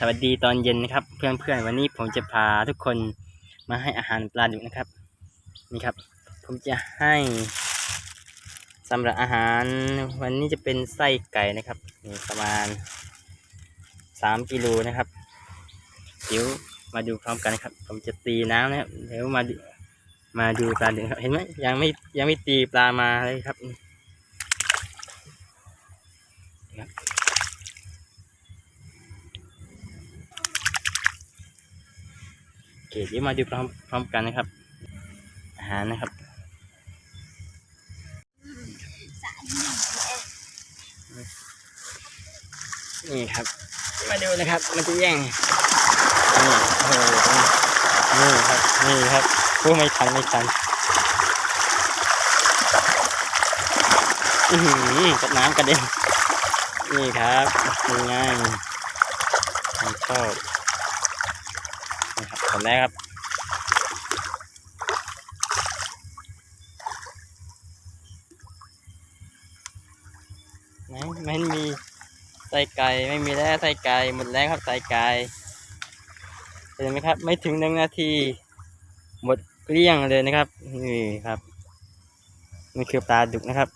สวัสดีตอนเย็นนะครับ เพื่อนๆวันนี้ผมจะพาทุกคนมาให้อาหารปลาดุกนะครับนี่ครับ ผมจะให้สำหรับอาหารวันนี้จะเป็นไส้ไก่นะครับนี่ประมาณสามกิโลนะครับเดี๋ยวมาดูพร้อมกันนะครับ ผมจะตีน้ำนะครับเดี๋ยวมามาดูปลาดุกครับเห็นไหมยังไม่ยังไม่ตีปลามาเลยครับนี่ครับ โอ เคเดี๋ยวมาดูพร้อมพร้อมกันนะครับ อาหารนะครับนี่ครับ มาดูนะครับ มันจะแย่งนี่โอ้โหนี่ครับนี่ครับพูดไม่ทันไม่ทันอือหือกับน้ำกระเด็นนี่ครับง่ายชอบ นี่ครับคนแรกครับ ไม่เห็นมีไส้ไก่ไม่มีแล้วไส้ไก่หมดแล้วครับไส้ไก่เห็นไหมครับ ไม่ถึงหนึ่งนาที หมดเกลี้ยงเลยนะครับ นี่ครับนี่คือปลาดุกนะครับ